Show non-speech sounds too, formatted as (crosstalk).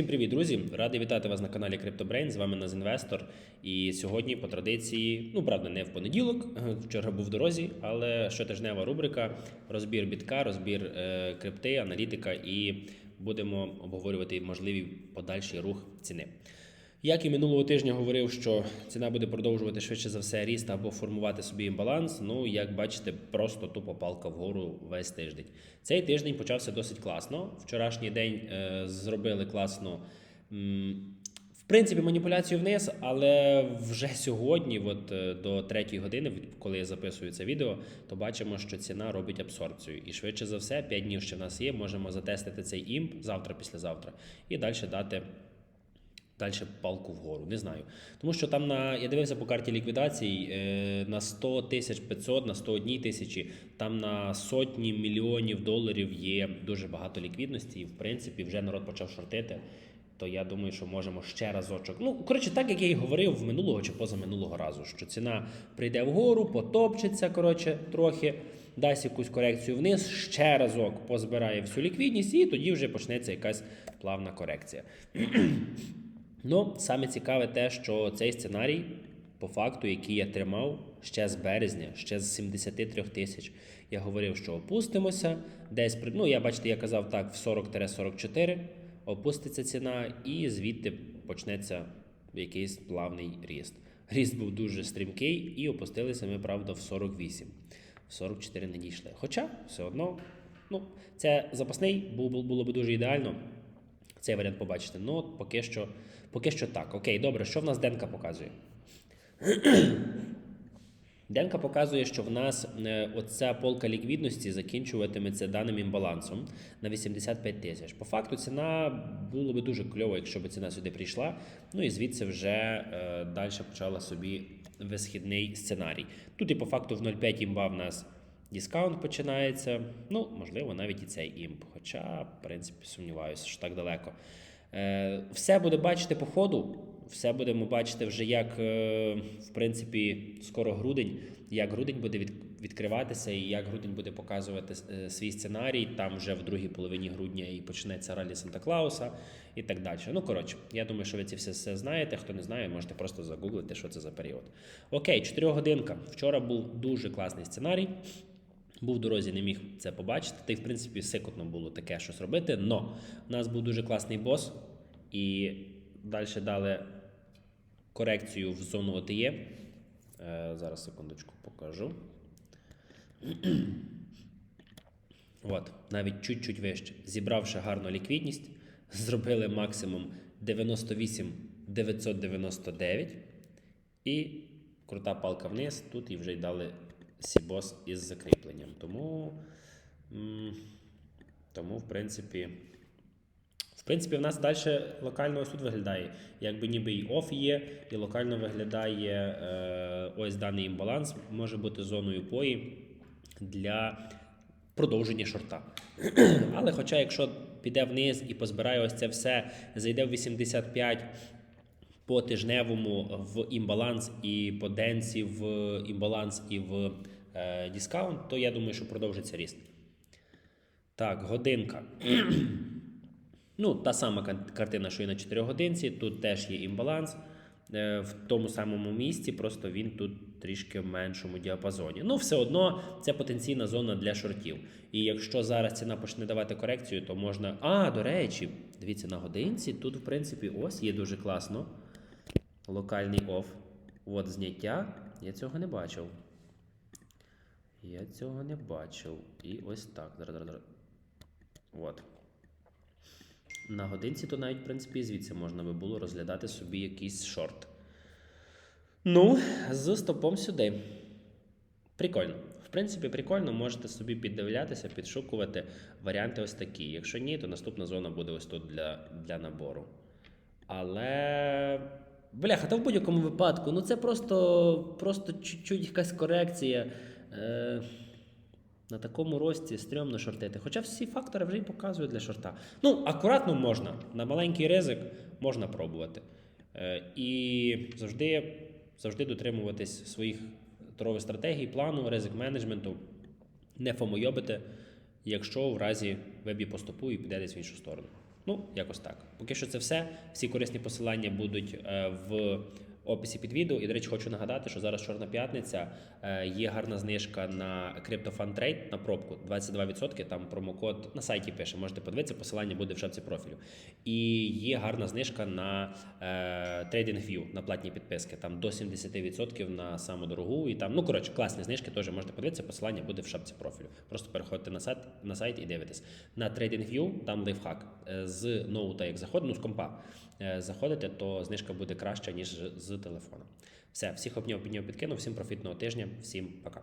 Всім привіт, друзі! Радий вітати вас на каналі CryptoBrain. З вами Назінвестор. І сьогодні, по традиції, ну правда, не в понеділок. Вчора був в дорозі, але щотижнева рубрика: розбір бітка, розбір е, крипти, аналітика, і будемо обговорювати можливий подальший рух ціни. Як і минулого тижня говорив, що ціна буде продовжувати швидше за все ріст або формувати собі імбаланс. Ну, як бачите, просто тупо палка вгору весь тиждень. Цей тиждень почався досить класно. Вчорашній день е, зробили класно. м, В принципі, маніпуляцію вниз, але вже сьогодні, от е, до третьої години, коли я записую це відео, то бачимо, що ціна робить абсорбцію. І швидше за все, 5 днів ще в нас є. Можемо затестити цей імп завтра, післязавтра, і далі дати далі палку вгору. Не знаю. Тому що там на я дивився по карті ліквідацій е, на 100 тисяч 500, на 101 тисячі, там на сотні мільйонів доларів є дуже багато ліквідності, і в принципі вже народ почав шортити. То я думаю, що можемо ще разочок. Ну, коротше, так як я і говорив в минулого чи позаминулого разу, що ціна прийде вгору, потопчеться, коротше, трохи, дасть якусь корекцію вниз, ще разок позбирає всю ліквідність, і тоді вже почнеться якась плавна корекція. Ну, саме цікаве те, що цей сценарій, по факту, який я тримав ще з березня, ще з 73 тисяч, я говорив, що опустимося десь ну, я бачите, я казав так, в 40-44 опуститься ціна, і звідти почнеться якийсь плавний ріст. Ріст був дуже стрімкий, і опустилися ми, правда, в 48. В 44 не дійшли. Хоча все одно, ну, це запасний, було б дуже ідеально цей варіант побачити. Ну, поки що, поки що так. Окей, добре, що в нас Денка показує? (clears throat) Денка показує, що в нас е, оця полка ліквідності закінчуватиметься даним імбалансом на 85 тисяч. По факту ціна було би дуже кльово, якщо б ціна сюди прийшла. Ну і звідси вже е, далі почала собі висхідний сценарій. Тут і по факту в 0,5 імба в нас дискаунт починається. Ну, можливо, навіть і цей імп. Хоча, в принципі, сумніваюся, що так далеко. Е, все буде бачити по ходу. Все будемо бачити вже, як е, в принципі скоро грудень, як грудень буде від, відкриватися, і як грудень буде показувати е, свій сценарій. Там вже в другій половині грудня і почнеться ралі Санта Клауса і так далі. Ну коротше, я думаю, що ви це все, все знаєте. Хто не знає, можете просто загуглити, що це за період. Окей, 4 годинка. Вчора був дуже класний сценарій. Був в дорозі, не міг це побачити. Та й в принципі сикотно було таке щось робити. Но у нас був дуже класний бос, і далі дали корекцію в зону ОТЄ. Е, зараз секундочку покажу. (clears throat) От, навіть чуть-чуть вище. Зібравши гарну ліквідність, (laughs) зробили максимум 98 999 і крута палка вниз. Тут і вже й дали Сібос із закріпленням. Тому, тому в принципі. В принципі, в нас далі локально тут виглядає, якби ніби і оф є, і локально виглядає е, ось даний імбаланс, може бути зоною пої для продовження шорта. (clears throat) Але хоча, якщо піде вниз і позбирає ось це все, зайде в 85 по тижневому в імбаланс і по денсі в імбаланс і в е, дискаунт, то я думаю, що продовжиться ріст. Так, годинка. Ну, та сама картина, що і на 4 годинці. Тут теж є імбаланс е, в тому самому місці, просто він тут трішки в меншому діапазоні. Ну, все одно це потенційна зона для шортів. І якщо зараз ціна почне давати корекцію, то можна. А, до речі, дивіться, на годинці тут, в принципі, ось є дуже класно. Локальний оф. От зняття. Я цього не бачив. Я цього не бачив. І ось так. От. На годинці, то навіть, в принципі, звідси можна би було розглядати собі якийсь шорт. Ну, з стопом сюди. Прикольно. В принципі, прикольно, можете собі піддивлятися, підшукувати варіанти ось такі. Якщо ні, то наступна зона буде ось тут для, для набору. Але. Бляха, та в будь-якому випадку, ну це просто, просто чуть-чуть якась корекція. Е, на такому рості стрьомно шортити. Хоча всі фактори вже й показують для шорта. Ну, акуратно можна. На маленький ризик можна пробувати. Е, і завжди, завжди дотримуватись своїх торгових стратегій, плану, ризик менеджменту. Не фомойобити, якщо в разі вебі по стопу і піде десь в іншу сторону. Ну, якось так. Поки що це все. Всі корисні посилання будуть е, в описі під відео. І, до речі, хочу нагадати, що зараз Чорна п'ятниця е, є гарна знижка на CryptoFund Trade на пробку 22%. Там промокод на сайті пише. Можете подивитися, посилання буде в шапці профілю. І є гарна знижка на е, TradingView, на платні підписки. Там до 70% на саму дорогу. І там, ну коротше, класні знижки теж можете подивитися. Посилання буде в шапці профілю. Просто переходьте на сайт, на сайт і дивитесь. На TradingView там лайфхак. Е, З ноута, як заходите, ну з компа е, заходите, то знижка буде краща, ніж з телефона. Все, всіх обняв, підняв, підкинув, всім профітного тижня, всім пока.